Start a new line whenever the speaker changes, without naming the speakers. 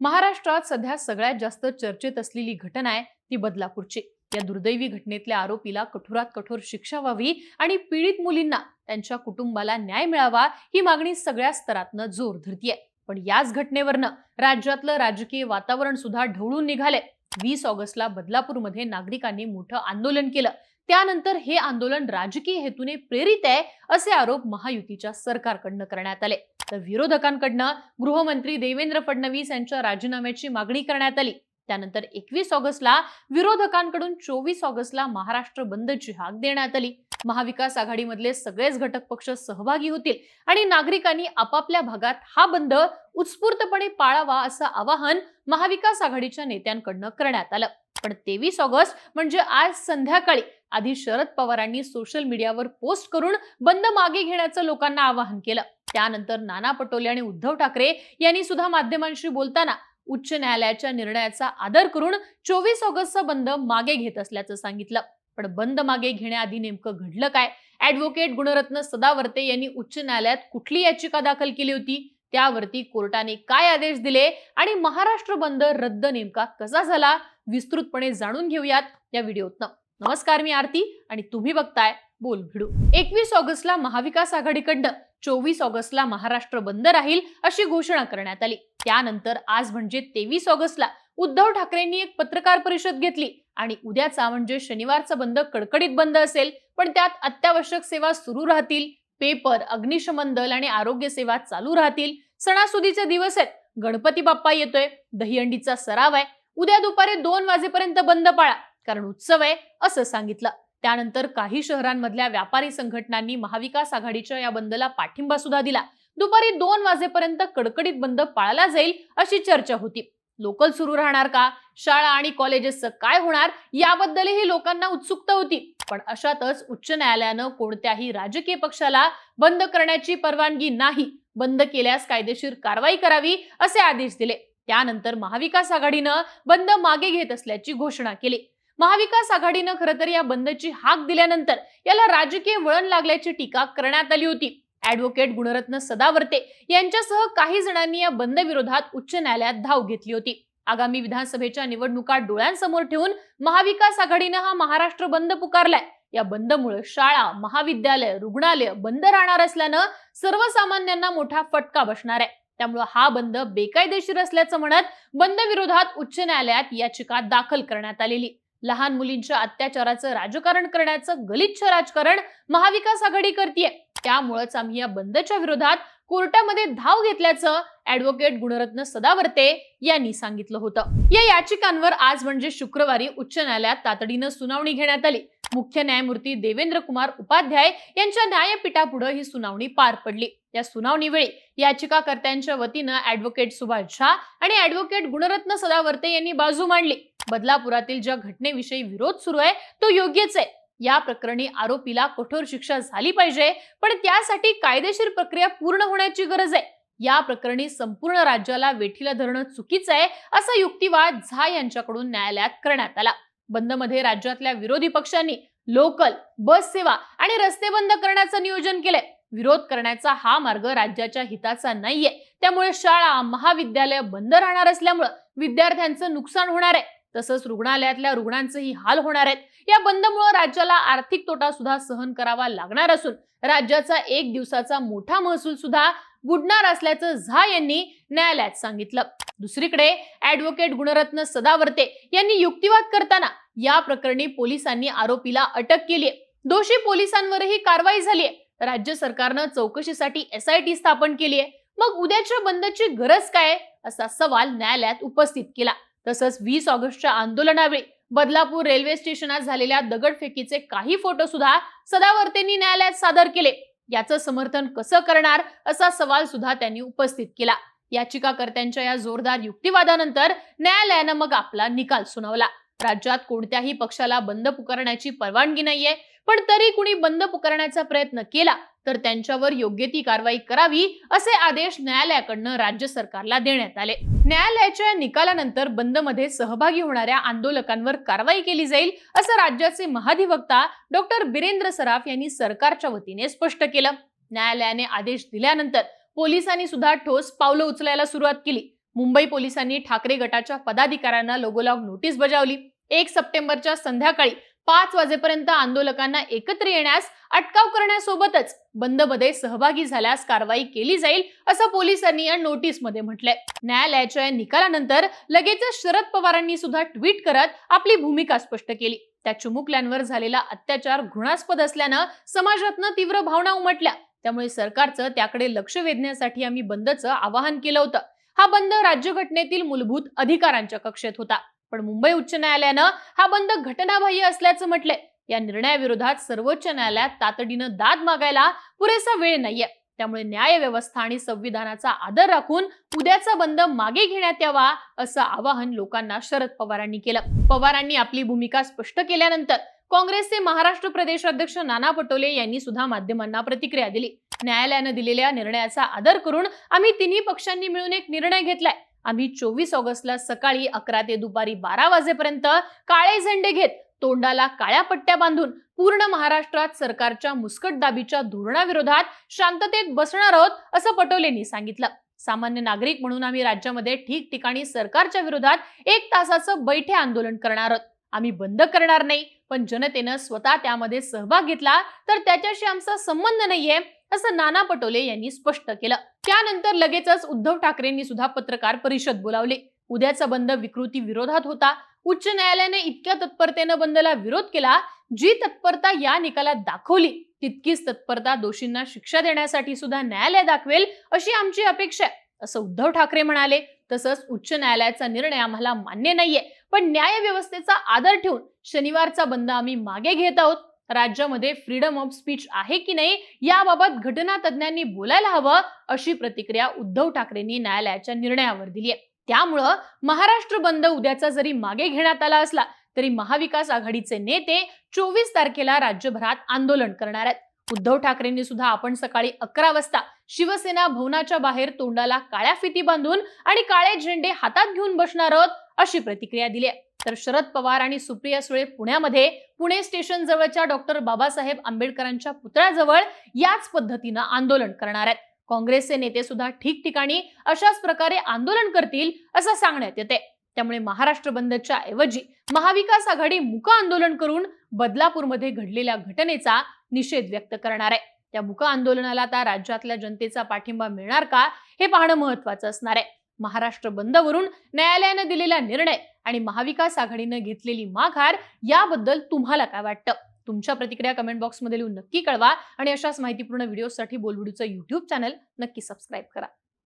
महाराष्ट्रात सध्या सगळ्यात जास्त चर्चेत असलेली घटना आहे ती बदलापूरची. या दुर्दैवी घटनेतल्या आरोपीला कठोरात कठोर शिक्षा व्हावी आणि पीडित मुलींना त्यांच्या कुटुंबाला न्याय मिळावा ही मागणी सगळ्या स्तरातनं जोर धरतीये. पण याच घटनेवरनं राज्यातलं राजकीय वातावरण सुद्धा ढवळून निघालंय. वीस ऑगस्टला बदलापूरमध्ये नागरिकांनी मोठं आंदोलन केलं. त्यानंतर हे आंदोलन राजकीय हेतूने प्रेरित आहे असे आरोप महायुतीच्या सरकारकडनं करण्यात आले. तर विरोधकांकडनं गृहमंत्री देवेंद्र फडणवीस यांच्या राजीनाम्याची मागणी करण्यात आली. त्यानंतर एकवीस ऑगस्टला विरोधकांकडून चोवीस ऑगस्टला महाराष्ट्र बंदची हाक देण्यात आली. महाविकास आघाडीमधले सगळेच घटक पक्ष सहभागी होतील आणि नागरिकांनी आपापल्या भागात हा बंद उत्स्फूर्तपणे पाळावा असं आवाहन महाविकास आघाडीच्या नेत्यांकडनं करण्यात आलं. पण तेवीस ऑगस्ट म्हणजे आज संध्याकाळी. आधी शरद पवारांनी सोशल मीडियावर पोस्ट करून बंद मागे घेण्याचं लोकांना आवाहन केलं. त्यानंतर नाना पटोले आणि उद्धव ठाकरे यांनी सुद्धा माध्यमांशी बोलताना उच्च न्यायालयाच्या निर्णयाचा आदर करून चोवीस ऑगस्टचा बंद मागे घेत असल्याचं सांगितलं. पण बंद मागे घेण्याआधी नेमकं घडलं काय? ऍडव्होकेट गुणरत्न सदावर्ते यांनी उच्च न्यायालयात कुठली याचिका दाखल केली होती? त्यावरती कोर्टाने काय आदेश दिले? आणि महाराष्ट्र बंद रद्द नेमका कसा झाला? विस्तृतपणे जाणून घेऊयात या व्हिडिओतनं. नमस्कार मी आरती आणि तुम्ही बघताय बोल भिडू. एकवीस ऑगस्टला महाविकास आघाडीकडनं चोवीस ऑगस्टला महाराष्ट्र बंद राहील अशी घोषणा करण्यात आली. त्यानंतर आज म्हणजे तेवीस ऑगस्टला उद्धव ठाकरेंनी एक पत्रकार परिषद घेतली आणि उद्याचा म्हणजे शनिवारचा बंद कडकडीत बंद असेल पण त्यात अत्यावश्यक सेवा सुरू राहतील पेपर अग्निशमन दल आणि आरोग्य सेवा चालू राहतील. सणासुदीचे दिवस आहेत. गणपती बाप्पा येतोय दहीहंडीचा सराव आहे. उद्या दुपारी दोन वाजेपर्यंत बंद पाळा कारण उत्सव आहे असं सांगितलं. त्यानंतर काही शहरांमधल्या व्यापारी संघटनांनी महाविकास आघाडीच्या या बंदला पाठिंबा सुद्धा दिला. दुपारी दोन वाजेपर्यंत कडकडीत बंद पाळला जाईल अशी चर्चा होती. लोकल सुरू राहणार का? शाळा आणि कॉलेजेसचं काय होणार? याबद्दलही लोकांना उत्सुकता होती. पण अशातच उच्च न्यायालयानं कोणत्याही राजकीय पक्षाला बंद करण्याची परवानगी नाही. बंद केल्यास कायदेशीर कारवाई करावी असे आदेश दिले. त्यानंतर महाविकास आघाडीनं बंद मागे घेत असल्याची घोषणा केली. महाविकास आघाडीनं खरं तर या बंदची हाक दिल्यानंतर याला राजकीय वळण लागल्याची टीका करण्यात आली होती. ऍडव्होकेट गुणरत्न सदावर्ते यांच्यासह काही जणांनी या बंद विरोधात उच्च न्यायालयात धाव घेतली होती. आगामी विधानसभेच्या निवडणुका डोळ्यांसमोर ठेवून महाविकास आघाडीनं हा महाराष्ट्र बंद पुकारलाय. या बंदमुळे शाळा महाविद्यालय रुग्णालय बंद राहणार असल्यानं सर्वसामान्यांना मोठा फटका बसणार आहे. त्यामुळे हा बंद बेकायदेशीर असल्याचं म्हणत बंद विरोधात उच्च न्यायालयात याचिका दाखल करण्यात आलेली. लहान मुलींच्या अत्याचाराचं राजकारण करण्याचं गलिच्छ राजकारण महाविकास आघाडी करतीये. त्यामुळेच आम्ही या बंदच्या विरोधात कोर्टामध्ये धाव घेतल्याचं ऍडव्होकेट गुणरत्न सदावर्ते यांनी सांगितलं होतं. या याचिकांवर आज म्हणजे शुक्रवारी उच्च न्यायालयात तातडीनं सुनावणी घेण्यात आली. मुख्य न्यायमूर्ती देवेंद्र कुमार उपाध्याय यांच्या न्यायपीठापुढे ही सुनावणी पार पडली. या सुनावणीवेळी याचिकाकर्त्यांच्या वतीनं ऍडव्होकेट सुभाष झा आणि ऍडव्होकेट गुणरत्न सदावर्ते यांनी बाजू मांडली. बदलापुरातील ज्या घटनेविषयी विरोध सुरू आहे तो योग्यच आहे. या प्रकरणी आरोपीला कठोर शिक्षा झाली पाहिजे पण त्यासाठी कायदेशीर प्रक्रिया पूर्ण होण्याची गरज आहे. या प्रकरणी संपूर्ण राज्याला वेठीला धरणं चुकीचं आहे असा युक्तिवाद झा यांच्याकडून न्यायालयात करण्यात आला. बंदमध्ये राज्यातल्या विरोधी पक्षांनी लोकल बस सेवा आणि रस्ते बंद करण्याचं नियोजन केलंय. विरोध करण्याचा हा मार्ग राज्याच्या हिताचा नाहीये. त्यामुळे शाळा महाविद्यालय बंद राहणार असल्यामुळे विद्यार्थ्यांचं नुकसान होणार आहे. तसंच रुग्णालयातल्या रुग्णांचेही हाल होणार आहेत. या बंदमुळे राज्याला आर्थिक तोटा सुद्धा सहन करावा लागणार असून राज्याचा एक दिवसाचा मोठा महसूल सुद्धा बुडणार असल्याचं झा यांनी न्यायालयात सांगितलं. दुसरीकडे ऍडव्होकेट गुणरत्न सदावर्ते यांनी युक्तिवाद करताना या प्रकरणी पोलिसांनी आरोपीला अटक केली दोषी पोलिसांवरही कारवाई झाली आहे. राज्य सरकारनं चौकशीसाठी एसआयटी स्थापन केली आहे. मग उद्याच्या बंदची गरज काय असा सवाल न्यायालयात उपस्थित केला. तसंच वीस ऑगस्टच्या आंदोलनावेळी बदलापूर रेल्वे स्टेशनात झालेल्या दगडफेकीचे काही फोटो सुद्धा सदावर्तेंनी न्यायालयात सादर केले. याचं समर्थन कसं करणार असा सवाल सुद्धा त्यांनी उपस्थित केला. याचिकाकर्त्यांच्या या जोरदार युक्तिवादानंतर न्यायालयानं मग आपला निकाल सुनावला. राज्यात कोणत्याही पक्षाला बंद पुकारण्याची परवानगी नाहीये. पण तरी कुणी बंद पुकारण्याचा प्रयत्न केला तर त्यांच्यावर योग्य ती कारवाई करावी असे आदेश न्यायालयाकडनं राज्य सरकारला देण्यात आले. न्यायालयाच्या निकालानंतर निकालानंतर बंदमध्ये सहभागी होणाऱ्या आंदोलकांवर कारवाई केली जाईल असं राज्याचे महाधिवक्ता डॉक्टर बिरेंद्र सराफ यांनी सरकारच्या वतीने स्पष्ट केलं. न्यायालयाने आदेश दिल्यानंतर पोलिसांनी सुद्धा ठोस पावलं उचलायला सुरुवात केली. मुंबई पोलिसांनी ठाकरे गटाच्या पदाधिकाऱ्यांना लोगोलाग नोटीस बजावली. एक सप्टेंबरच्या संध्याकाळी पाच वाजेपर्यंत आंदोलकांना एकत्र येण्यास अटकाव करण्यासोबतच बंदमध्ये सहभागी झाल्यास कारवाई केली जाईल असं पोलिसांनी या नोटीसमध्ये म्हटलंय. न्यायालयाच्या या निकालानंतर लगेचच शरद पवारांनी सुद्धा ट्विट करत आपली भूमिका स्पष्ट केली. त्या चिमुकल्यांवर झालेला अत्याचार घृणास्पद असल्यानं समाजातनं तीव्र भावना उमटल्या. त्यामुळे सरकारचं त्याकडे लक्ष वेधण्यासाठी आम्ही बंदचं आवाहन केलं होतं. हा बंद राज्यघटनेतील मूलभूत अधिकारांच्या कक्षेत होता. पण मुंबई उच्च न्यायालयानं हा बंद घटनाबाह्य असल्याचं म्हटलंय. या निर्णयाविरोधात सर्वोच्च न्यायालयात तातडीनं दाद मागायला पुरेसा वेळ नाहीये. त्यामुळे न्याय व्यवस्था आणि संविधानाचा आदर राखून उद्याचा बंद मागे घेण्यात यावा असं आवाहन लोकांना शरद पवारांनी केलं. पवारांनी आपली भूमिका स्पष्ट केल्यानंतर काँग्रेसचे महाराष्ट्र प्रदेश अध्यक्ष नाना पटोले यांनी सुद्धा माध्यमांना प्रतिक्रिया दिली. न्यायालयानं दिलेल्या निर्णयाचा आदर करून आम्ही तिन्ही पक्षांनी मिळून एक निर्णय घेतलाय. आम्ही चोवीस ऑगस्टला सकाळी अकरा ते दुपारी बारा वाजेपर्यंत काळे झेंडे घेत तोंडाला काळ्या पट्ट्या बांधून पूर्ण महाराष्ट्रात सरकारच्या मुस्कटदाबीच्या धोरणाविरोधात शांततेत बसणार आहोत असं पटोलेंनी सांगितलं. सामान्य नागरिक म्हणून आम्ही राज्यामध्ये ठिकठिकाणी सरकारच्या विरोधात एक तासाचं बैठे आंदोलन करणार आहोत. आम्ही बंद करणार नाही. पण जनतेनं स्वतः त्यामध्ये सहभाग घेतला तर त्याच्याशी आमचा संबंध नाहीये असं नाना पटोले यांनी स्पष्ट केलं. त्यानंतर लगेचच उद्धव ठाकरेंनी सुद्धा पत्रकार परिषद बोलावली. उद्याचा बंद विकृती विरोधात होता. उच्च न्यायालयाने इतक्या तत्परतेनं बंदला विरोध केला जी तत्परता या निकालात दाखवली तितकीच तत्परता दोषींना शिक्षा देण्यासाठी सुद्धा न्यायालय दाखवेल अशी आमची अपेक्षा आहे असं उद्धव ठाकरे म्हणाले. तसंच उच्च न्यायालयाचा निर्णय आम्हाला मान्य नाहीये. पण न्याय व्यवस्थेचा आदर ठेवून शनिवारचा बंद आम्ही मागे घेत आहोत. राज्यामध्ये फ्रीडम ऑफ स्पीच आहे की नाही याबाबत घटना तज्ज्ञांनी बोलायला हवं अशी प्रतिक्रिया उद्धव ठाकरेंनी न्यायालयाच्या निर्णयावर दिली आहे त्यामुळं महाराष्ट्र बंद उद्याचा जरी मागे घेण्यात आला असला तरी महाविकास आघाडीचे नेते चोवीस तारखेला राज्यभरात आंदोलन करणार आहेत. उद्धव ठाकरेंनी सुद्धा आपण सकाळी अकरा वाजता शिवसेना भवनाच्या बाहेर तोंडाला काळ्या फिती बांधून आणि काळे झेंडे हातात घेऊन बसणार आहोत अशी प्रतिक्रिया दिली आहे तर शरद पवार आणि सुप्रिया सुळे पुण्यामध्ये पुणे स्टेशन जवळच्या डॉक्टर बाबासाहेब आंबेडकरांच्या पुतळ्याजवळ याच पद्धतीनं आंदोलन करणार आहेत. काँग्रेसचे नेते सुद्धा ठिकठिकाणी अशाच प्रकारे आंदोलन करतील असं सांगण्यात येते त्यामुळे महाराष्ट्र बंदच्या ऐवजी महाविकास आघाडी मुक आंदोलन करून बदलापूरमध्ये घडलेल्या घटनेचा निषेध व्यक्त करणार आहे. त्या मुक आंदोलनाला आता राज्यातल्या जनतेचा पाठिंबा मिळणार का हे पाहणं महत्वाचं असणार आहे. महाराष्ट्र बंदवरून न्यायालयानं दिलेला निर्णय आणि महाविकास आघाडीनं घेतलेली माघार याबद्दल तुम्हाला काय वाटतं? तुमच्या प्रतिक्रिया कमेंट बॉक्समध्ये लिहून नक्की कळवा आणि अशाच माहितीपूर्ण व्हिडिओसाठी बोलबुडीचं युट्यूब चॅनल नक्की सबस्क्राईब करा.